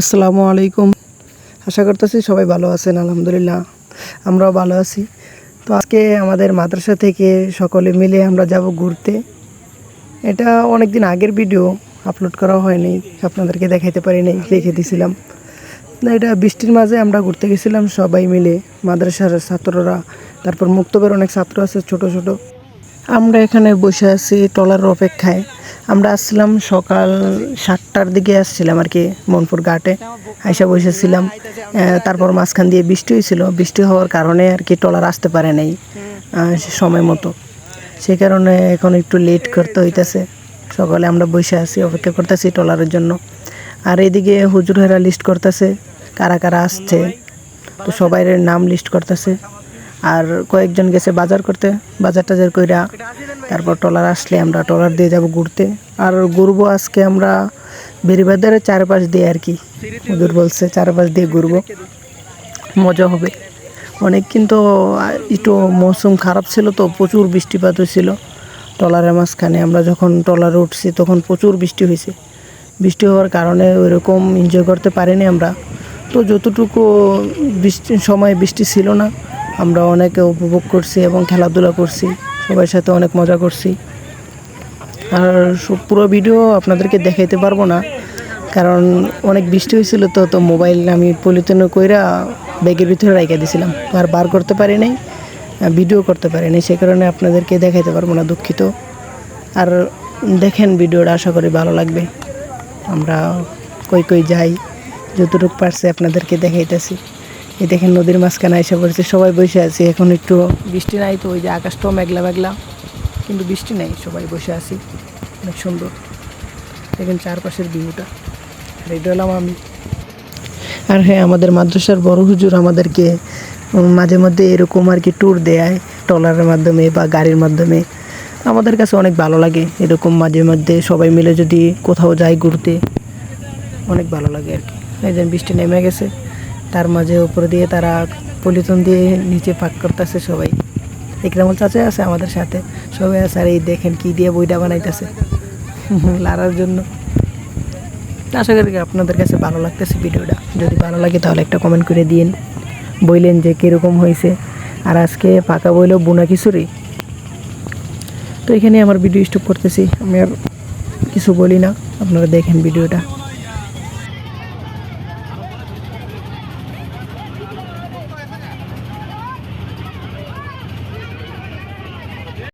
আসসালামু আলাইকুম। আশা করতেছি সবাই ভালো আছেন, আলহামদুলিল্লাহ। আমরাও ভালো আছি। তো আজকে আমাদের মাদ্রাসা থেকে সকলে মিলে আমরা যাব ঘুরতে। এটা অনেক দিন আগের ভিডিও, আপলোড করা হয়নি, আপনাদেরকে দেখাইতে পারিনি রেখে দিয়েছিলাম না, এটা বৃষ্টির মাঝে আমরা ঘুরতে গেছিলাম সবাই মিলে, মাদ্রাসার ছাত্ররা। তারপর মুক্তবের অনেক ছাত্র আছে, ছোট ছোট। আমরা এখানে বসে আছি টলার অপেক্ষায়। আমরা আসছিলাম সকাল সাতটার দিকে আসছিলাম আর কি মনপুর ঘাটে। আইসা বসেছিলাম। তারপর মাঝখান দিয়ে বৃষ্টি হয়েছিল। বৃষ্টি হওয়ার কারণে আর কি টলার আসতে পারে নাই সময় মতো। সেই কারণে এখন একটু লেট করতে হইতেছে। সকালে আমরা বসে আছি, অপেক্ষা করতেছি টলারের জন্য। আর এদিকে হুজুরেরা লিস্ট করতেছে, কারা কারা আসছে। তো সবাইয়ের নাম লিস্ট করতেছে। আর কয়েকজন গেছে বাজার করতে, বাজার টাজার কইরা তারপর ট্রলার আসলে আমরা ট্রলার দিয়ে যাব ঘুরতে। আর ঘুরবো আজকে আমরা বেরিবাজারের চারপাশ দিয়ে আর কি। হুজুর বলছে চারপাশ দিয়ে ঘুরবো। মজা হবে। অনেক কিন্তু একটু মৌসুম খারাপ ছিল তো প্রচুর বৃষ্টিপাত হয়েছিল। ট্রলারের মাঝখানে আমরা যখন ট্রলারে উঠছি তখন প্রচুর বৃষ্টি হয়েছে। বৃষ্টি হওয়ার কারণে ওইরকম এনজয় করতে পারিনি আমরা। তো যতটুকু বৃষ্টি, সময় বৃষ্টি ছিল না আমরা অনেকে উপভোগ করছি এবং খেলাধুলা করছি সবার সাথে অনেক মজা করছি। আর পুরো ভিডিও আপনাদেরকে দেখাইতে পারব না, কারণ অনেক বৃষ্টি হয়েছিল তো তো মোবাইল আমি পলিথিন কইরা ব্যাগের ভিতরে রেখে দিয়েছিলাম আর বার করতে পারি নাই ভিডিও করতে পারি নাই, সে কারণে আপনাদেরকে দেখাইতে পারব না দুঃখিত। আর দেখেন ভিডিওটা, আশা করি ভালো লাগবে। আমরা কই কই যাই, যতটুকু পারছি আপনাদেরকে দেখাইতেছি। এই দেখেন নদীর মাঝখানে এসে পড়েছে, সবাই বসে আছি। এখন একটু বৃষ্টি নাই তো, ওই যে আকাশটাও মেঘলা মেঘলা, কিন্তু বৃষ্টি নেই, সবাই বসে আছি। অনেক সুন্দর। দেখেন চারপাশের ভিউটা আর এটা হলাম আমি। আর হ্যাঁ আমাদের মাদ্রাসার বড় হুজুর আমাদেরকে মাঝে মধ্যে এরকম আর কি ট্যুর দেয়, ট্রলারের মাধ্যমে বা গাড়ির মাধ্যমে। আমাদের কাছে অনেক ভালো লাগে এরকম মাঝে মধ্যে সবাই মিলে যদি কোথাও যাই ঘুরতে, অনেক ভালো লাগে আর কি। এই বৃষ্টি নেমে গেছে। তার মাঝে উপর দিয়ে তারা পলিথন দিয়ে নিচে পাক করতেছে সবাই। ইকরামুল চাচা আছে আমাদের সাথে। সবাই আছে, আর এই দেখেন কি দিয়ে বইটা বানাইতেছে লাড়ার জন্য। আশা করি আপনাদের কাছে ভালো লাগতেছে ভিডিওটা। যদি ভালো লাগে তাহলে একটা কমেন্ট করে দিন বললেন যে কীরকম হয়েছে আর আজকে ফাঁকা বইলেও বোনা খিচুড়ি। তো এখানে আমার ভিডিও স্টপ করতেছি। আমি আর কিছু বলি না। আপনারা দেখেন ভিডিওটা।